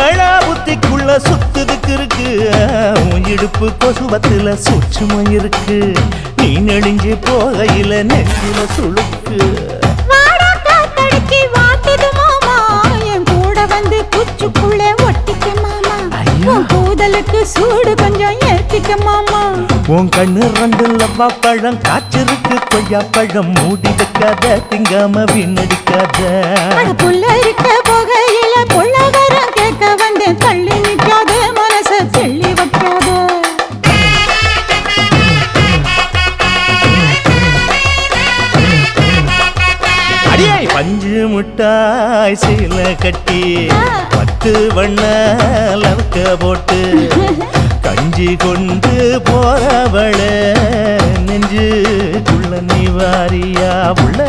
போல சுத்துதுக்கு இருக்கு. உன் இடுப்பு கொசுவத்துல சூட்சுமம் இருக்கு. நீ நெளிஞ்சு போகையில நெஞ்சில கூதலுக்கு சூடு கொஞ்சம் ஏத்திக்க மாமா. உன் கண்ணு ரெண்டு லவ்வா பழம் காய்ச்சிருக்கு கொய்யா பழம். மூடி வைக்காத திங்காம வீணடிக்காத. பஞ்சு முட்டாய் சீல கட்டி பத்து வண்ண லவக்க போட்டு கஞ்சி கொண்டு போறவள நெஞ்சுக்குள்ள நீ வாரியா உள்ள